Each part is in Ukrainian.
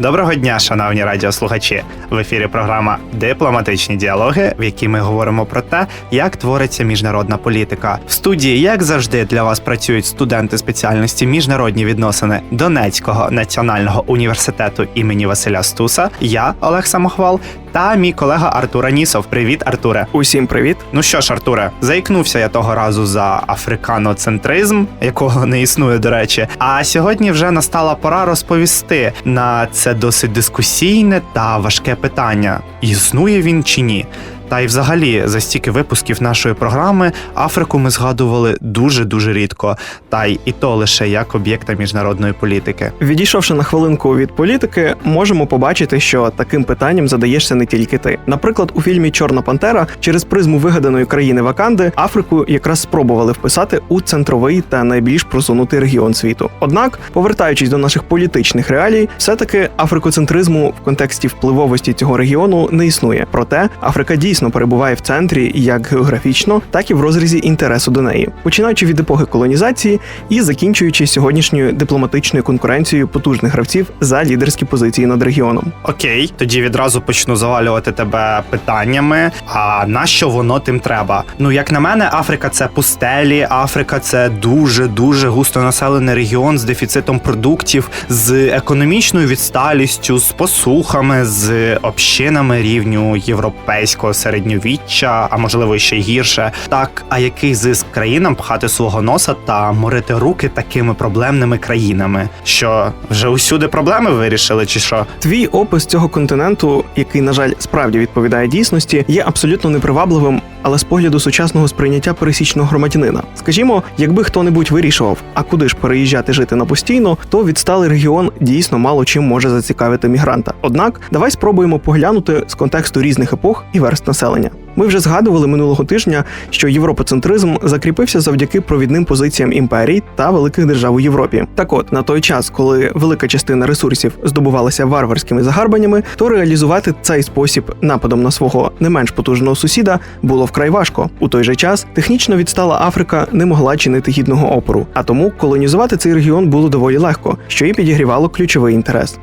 доброго дня, шановні радіослухачі. В ефірі програма Дипломатичні діалоги, в якій ми говоримо про те, як твориться міжнародна політика. В студії, як завжди, для вас працюють студенти спеціальності міжнародні відносини Донецького національного університету імені Василя Стуса. Я Олег Самохвал та мій колега Артур Анісов. Привіт, Артуре. Усім привіт. Ну що ж, Артуре, заікнувся я того разу за африканоцентризм, якого не існує, до речі. А сьогодні вже настала пора розповісти на це досить дискусійне та важке питання: існує він чи ні. Та й взагалі за стільки випусків нашої програми Африку ми згадували дуже дуже рідко, та й і то лише як об'єкта міжнародної політики. Відійшовши на хвилинку від політики, можемо побачити, що таким питанням задаєшся не тільки ти. Наприклад, у фільмі Чорна Пантера через призму вигаданої країни Ваканди Африку якраз спробували вписати у центровий та найбільш просунутий регіон світу. Однак, повертаючись до наших політичних реалій, все-таки африкоцентризму в контексті впливовості цього регіону не існує. Проте Африка дійсно перебуває в центрі як географічно, так і в розрізі інтересу до неї, починаючи від епохи колонізації і закінчуючи сьогоднішньою дипломатичною конкуренцією потужних гравців за лідерські позиції над регіоном. Окей, тоді відразу почну завалювати тебе питаннями. А на що воно тим треба? Ну, як на мене, Африка це пустелі, Африка це дуже дуже густонаселений регіон з дефіцитом продуктів, з економічною відсталістю, з посухами, з общинами рівню європейського середньовіччя, а можливо ще гірше. Так, а який зиск країнам пхати свого носа та морити руки такими проблемними країнами? Що вже усюди проблеми вирішили, чи що? Твій опис цього континенту, який, на жаль, справді відповідає дійсності, є абсолютно непривабливим, але з погляду сучасного сприйняття пересічного громадянина. Скажімо, якби хто-небудь вирішував, а куди ж переїжджати жити на постійно, то відсталий регіон дійсно мало чим може зацікавити мігранта. Однак, давай спробуємо поглянути з контексту різних епох і верст населення. Ми вже згадували минулого тижня, що європоцентризм закріпився завдяки провідним позиціям імперій та великих держав у Європі. Так от, на той час, коли велика частина ресурсів здобувалася варварськими загарбаннями, то реалізувати цей спосіб нападом на свого не менш потужного сусіда було вкрай важко. У той же час технічно відстала Африка не могла чинити гідного опору, а тому колонізувати цей регіон було доволі легко, що і підігрівало ключовий інтерес.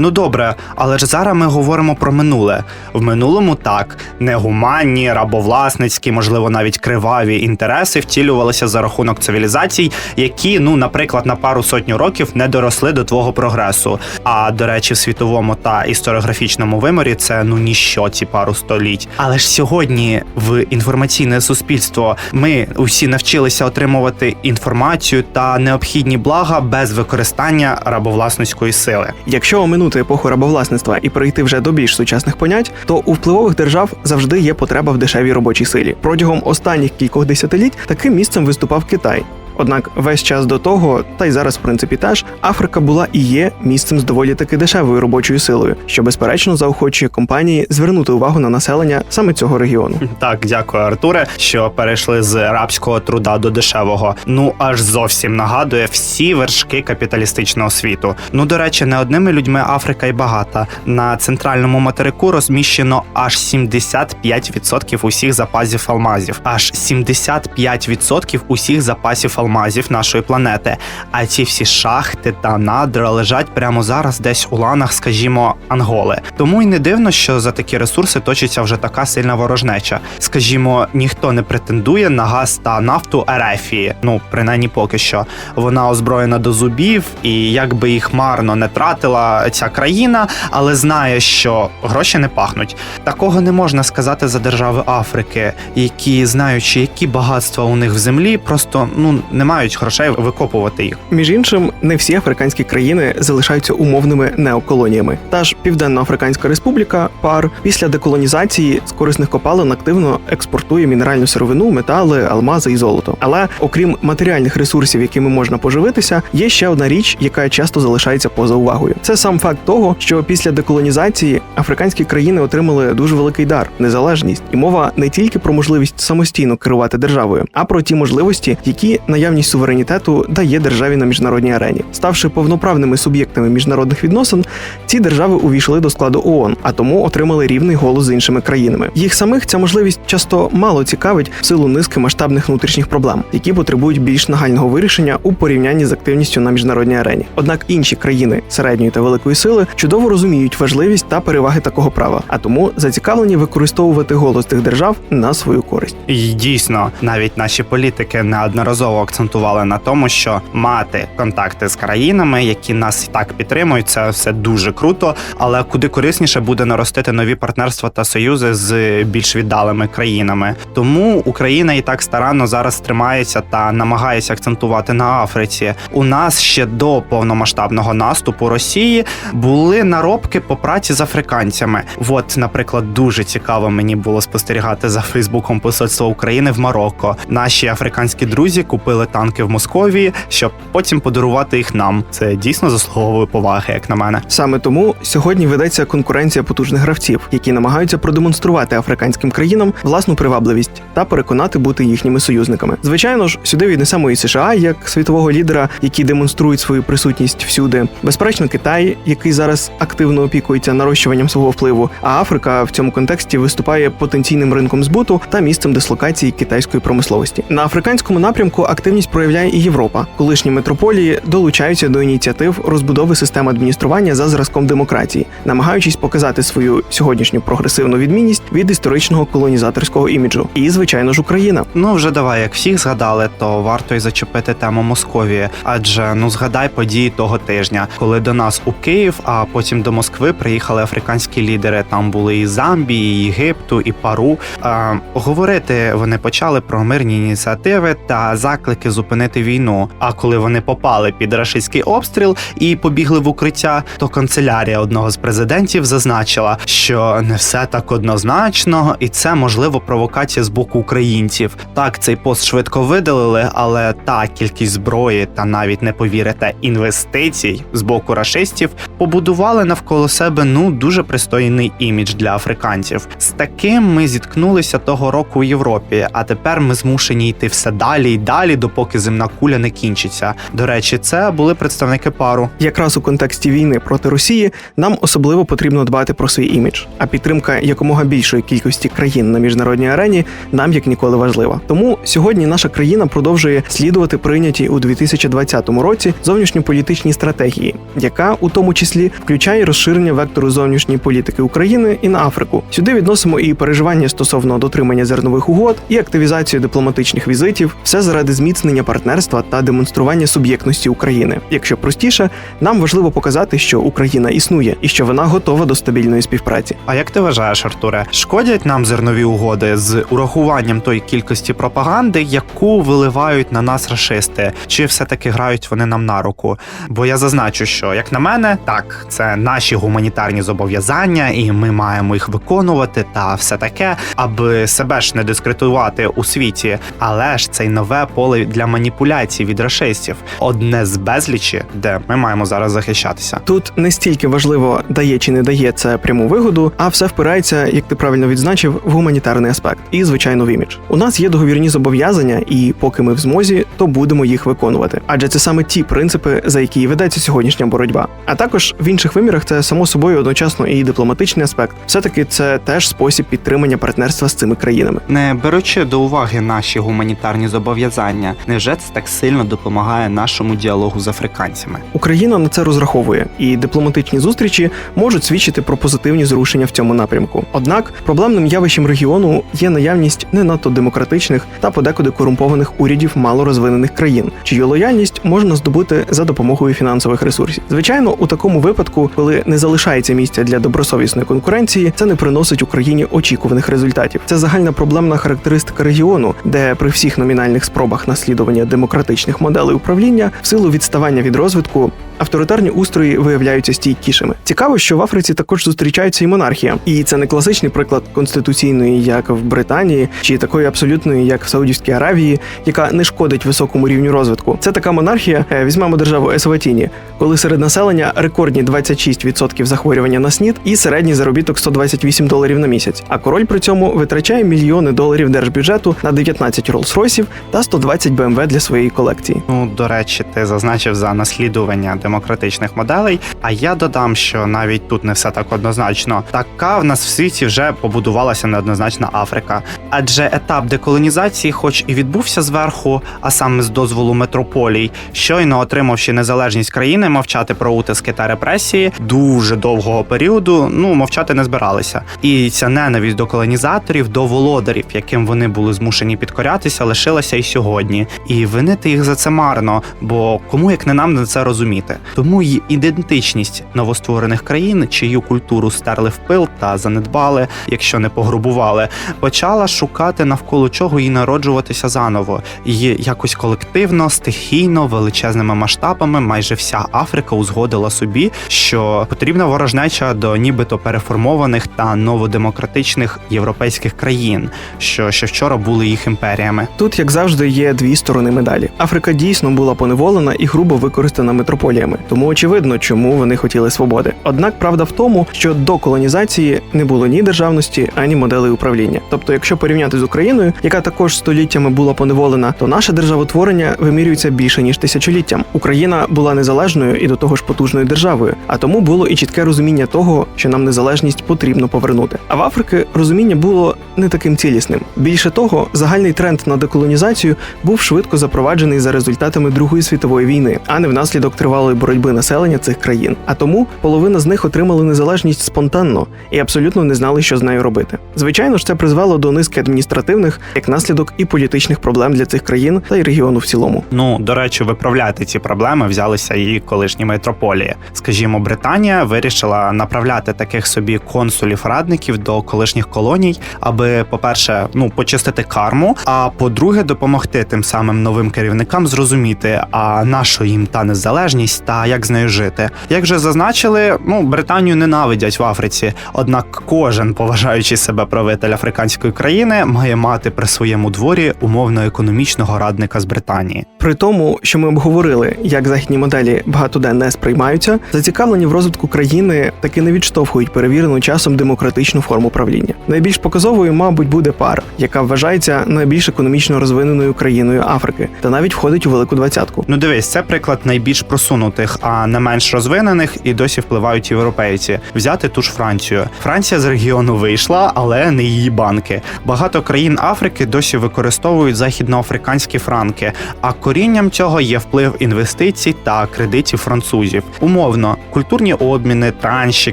Ну добре, але ж зараз ми говоримо про минуле. В минулому так негуманні, рабовласницькі, можливо, навіть криваві інтереси втілювалися за рахунок цивілізацій, які, ну, наприклад, на пару сотню років не доросли до твого прогресу. А до речі, в світовому та історіографічному виморі це ну ніщо ці пару століть. Але ж сьогодні в інформаційне суспільство ми усі навчилися отримувати інформацію та необхідні блага без використання рабовласницької сили. Якщо оминути епоху рабовласництва і перейти вже до більш сучасних понять, то у впливових держав завжди є потреба в дешевій робочій силі. Протягом останніх кількох десятиліть таким місцем виступав Китай. Однак весь час до того, та й зараз, в принципі, теж Африка була і є місцем з доволі таки дешевою робочою силою, що безперечно заохочує компанії звернути увагу на населення саме цього регіону. Так, дякую, Артуре, що перейшли з рабського труда до дешевого. Ну аж зовсім нагадує всі вершки капіталістичного світу. Ну до речі, не одними людьми Африка й багата. На центральному материку розміщено аж 75% усіх запасів алмазів, аж 75% усіх запасів алмазів нашої планети. А ці всі шахти та надра лежать прямо зараз десь у ланах, скажімо, Анголи. Тому й не дивно, що за такі ресурси точиться вже така сильна ворожнеча. Скажімо, ніхто не претендує на газ та нафту Ерефії. Ну, принаймні поки що. Вона озброєна до зубів, і як би їх марно не тратила ця країна, але знає, що гроші не пахнуть. Такого не можна сказати за держави Африки, які, знаючи, які багатства у них в землі, просто ну не мають грошей викопувати їх. Між іншим, не всі африканські країни залишаються умовними неоколоніями. Та ж Південно-Африканська Республіка ПАР після деколонізації з корисних копалин активно експортує мінеральну сировину, метали, алмази і золото. Але окрім матеріальних ресурсів, якими можна поживитися, є ще одна річ, яка часто залишається поза увагою. Це сам факт того, що після деколонізації африканські країни отримали дуже великий дар незалежність, і мова не тільки про можливість самостійно керувати державою, а про ті можливості, які наявність суверенітету дає державі на міжнародній арені. Ставши повноправними суб'єктами міжнародних відносин, ці держави увійшли до складу ООН, а тому отримали рівний голос з іншими країнами. Їх самих ця можливість часто мало цікавить в силу низки масштабних внутрішніх проблем, які потребують більш нагального вирішення у порівнянні з активністю на міжнародній арені. Однак інші країни середньої та великої сили чудово розуміють важливість та переваги такого права, а тому зацікавлені використовувати голос цих держав на свою користь. І дійсно, навіть наші політики неодноразово акцентували на тому, що мати контакти з країнами, які нас і так підтримують, це все дуже круто. Але куди корисніше буде наростити нові партнерства та союзи з більш віддалими країнами. Тому Україна і так старанно зараз тримається та намагається акцентувати на Африці. У нас ще до повномасштабного наступу Росії були наробки по праці з африканцями. От, наприклад, дуже цікаво мені було спостерігати за Фейсбуком посольства України в Марокко. Наші африканські друзі купили танки в Московії, щоб потім подарувати їх нам. Це дійсно заслуговує поваги, як на мене. Саме тому сьогодні ведеться конкуренція потужних гравців, які намагаються продемонструвати африканським країнам власну привабливість та переконати бути їхніми союзниками. Звичайно ж, сюди віднесемо і США як світового лідера, які демонструють свою присутність всюди. Безперечно, Китай, який зараз активно опікується нарощуванням свого впливу. А Африка в цьому контексті виступає потенційним ринком збуту та місцем дислокації китайської промисловості. На африканському напрямку активність проявляє і Європа. Колишні метрополії долучаються до ініціатив розбудови систем адміністрування за зразком демократії, намагаючись показати свою сьогоднішню прогресивну відмінність від історичного колонізаторського іміджу. І звичайно ж Україна. Ну вже давай, як всіх згадали, то варто й зачепити тему Московії. Адже ну згадай події того тижня, коли до нас у Київ, а потім до Москви приїхали африканські лідери. Там були і Замбії, і Єгипту, і Пару. А, говорити вони почали про мирні ініціативи та заклики зупинити війну. А коли вони попали під рашистський обстріл і побігли в укриття, то канцелярія одного з президентів зазначила, що не все так однозначно, і це можливо провокація з боку українців. Так, цей пост швидко видалили, але та кількість зброї та навіть не повірите інвестицій з боку рашистів побудували навколо себе ну дуже пристойний імідж для африканців. З таким ми зіткнулися того року у Європі, а тепер ми змушені йти все далі і далі, допоки земна куля не кінчиться. До речі, це були представники пару. Якраз у контексті війни проти Росії нам особливо потрібно дбати про свій імідж, а підтримка якомога більшої кількості країн на міжнародній арені нам як ніколи важлива. Тому сьогодні наша країна продовжує слідувати прийнятій у 2020 році зовнішньополітичній стратегії, яка у тому числі включає розширення вектору зовнішньої політики України і на Африку. Сюди відносимо і переживання стосовно дотримання зернових угод, і активізацію дипломатичних візитів, все заради зміцнення партнерства та демонстрування суб'єктності України. Якщо простіше, нам важливо показати, що Україна існує і що вона готова до стабільної співпраці. А як ти вважаєш, Артуре, шкодять нам зернові угоди з урахуванням тої кількості пропаганди, яку виливають на нас рашисти? Чи все-таки грають вони нам на руку? Бо я зазначу, що як на мене, так це наші гуманітарні зобов'язання, і ми маємо їх виконувати та все таке, аби себе ж не дискредитувати у світі. Але ж це й нове поле для маніпуляцій від рашистів, одне з безлічі, де ми маємо зараз захищатися. Тут не стільки важливо, дає чи не дає це пряму вигоду, а все впирається, як ти правильно відзначив, в гуманітарний аспект і, звичайно, в імідж. У нас є договірні зобов'язання, і поки ми в змозі, то будемо їх виконувати. Адже це саме ті принципи, за які і ведеться сьогоднішня боротьба. А також в інших вимірах це само собою одночасно і дипломатичний аспект. Все таки це теж спосіб підтримання партнерства з цими країнами. Не беручи до уваги наші гуманітарні зобов'язання, невже це так сильно допомагає нашому діалогу з африканцями? Україна на це розраховує, і дипломатичні зустрічі можуть свідчити про позитивні зрушення в цьому напрямку. Однак проблемним явищем регіону є наявність не надто демократичних та подекуди корумпованих урядів малорозвинених країн, чию лояльність можна здобути за допомогою фінансових ресурсів. Звичайно, у такому випадку, коли не залишається місця для добросовісної конкуренції, це не приносить Україні очікуваних результатів. Це загальна проблемна характеристика регіону, де при всіх номінальних спробах на наслідування демократичних моделей управління в силу відставання від розвитку. Авторитарні устрої виявляються стійкішими. Цікаво, що в Африці також зустрічається і монархія, і це не класичний приклад конституційної, як в Британії, чи такої абсолютної, як в Саудівській Аравії, яка не шкодить високому рівню розвитку. Це така монархія. е, Візьмемо державу Есватіні, коли серед населення рекордні 26% захворювання на СНІД і середній заробіток 128 доларів на місяць. А король при цьому витрачає мільйони доларів держбюджету на 19 Роллс-Ройсів та 120 БМВ для своєї колекції. Ну, до речі, ти зазначив за наслідування демократичних моделей. А я додам, що навіть тут не все так однозначно. Така в нас в світі вже побудувалася неоднозначна Африка. Адже етап деколонізації, хоч і відбувся зверху, а саме з дозволу метрополій, щойно отримавши незалежність країни, мовчати про утиски та репресії дуже довгого періоду, ну мовчати не збиралися. І ця ненависть до колонізаторів, до володарів, яким вони були змушені підкорятися, лишилася і сьогодні. І винити їх за це марно, бо кому як не нам на це розуміти. Тому й ідентичність новостворених країн, чию культуру стерли в пил та занедбали, якщо не погрубували, почала шукати навколо чого і народжуватися заново. І якось колективно, стихійно, величезними масштабами, майже вся Африка узгодила собі, що потрібна ворожнеча до нібито переформованих та новодемократичних європейських країн, що ще вчора були їх імперіями. Тут, як завжди, є дві сторони медалі. Африка дійсно була поневолена і грубо використана метрополіями, тому очевидно, чому вони хотіли свободи. Однак правда в тому, що до колонізації не було ні державності, ані моделей управління. Тобто, якщо порівняти з Україною, яка також століттями була поневолена, то наше державотворення вимірюється більше ніж тисячоліттям. Україна була незалежною і до того ж потужною державою, а тому було і чітке розуміння того, що нам незалежність потрібно повернути. А в Африки розуміння було не таким цілісним. Більше того, загальний тренд на деколонізацію був швидко запроваджений за результатами Другої світової війни, а не внаслідок тривалої боротьби населення цих країн. А тому половина з них отримали незалежність спонтанно і абсолютно не знали, що з нею робити. Звичайно ж, це призвело до низки адміністративних, як наслідок, і політичних проблем для цих країн та й регіону в цілому. Ну, до речі, виправляти ці проблеми взялися і колишні метрополії. Скажімо, Британія вирішила направляти таких собі консулів-радників до колишніх колоній, аби, по-перше, ну почистити карму, а по-друге, допомогти тим самим новим керівникам зрозуміти, а на їм та незалежність та як з нею жити. Як вже зазначили, ну Британію ненавидять в Африці. Однак кожен поважаючий себе правитель африканської країни має мати при своєму дворі умовно-економічного радника з Британії. При тому, що ми обговорили, як західні моделі багато де не сприймаються, зацікавлені в розвитку країни таки не відштовхують перевірену часом демократичну форму правління. Найбільш показовою, мабуть, буде пар, яка вважається найбільш економічно розвиненою країною Африки, та навіть входить у велику двадцятку. Ну дивись, це приклад найбільш просунутих, а не менш розвинених і досі впливають європейці. Взяти ту ж Францію. Франція з регіону вийшла, але не її банки. Багато країн Африки досі використовують західноафриканські франки. А корінням цього є вплив інвестицій та кредитів французів. Умовно, культурні обміни, транші,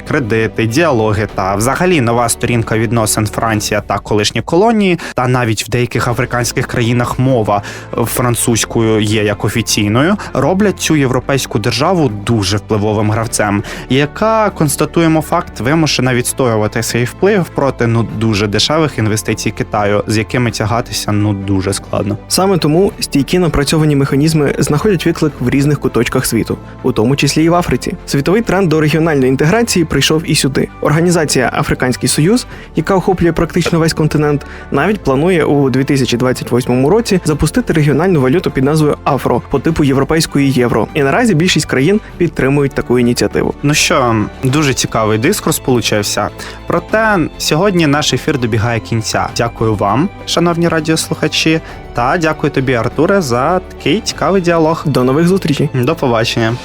кредити, діалоги та взагалі нова сторінка відносин Франція та колишні колонії, та навіть в деяких африканських країнах мова французькою є як офіційною, роблять цю європейську державу дуже впливовим гравцем, яка констатуємо факт, вимушена відстоювати свій вплив проти ну дуже дешевих інвестицій Китаю, з якими тягатися ну дуже складно. Саме тому стійкі напрацьовані механізми знаходять виклик в різних куточках світу, у тому числі і в Африці. Світовий тренд до регіональної інтеграції прийшов і сюди. Організація Африканський Союз, яка охоплює практично весь континент, навіть планує у 2028 році запустити регіональну валюту під назвою Афро по типу європейської євро. І наразі більшість країн підтримують таку ініціативу. Ну що, дуже цікавий дискурс получився. Проте сьогодні наш ефір добігає кінця. Дякую вам, шановні радіослухачі, та дякую тобі, Артуре, за такий цікавий діалог. До нових зустрічей! До побачення.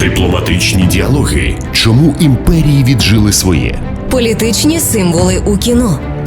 Дипломатичні діалоги. Чому імперії віджили своє? Політичні символи у кіно.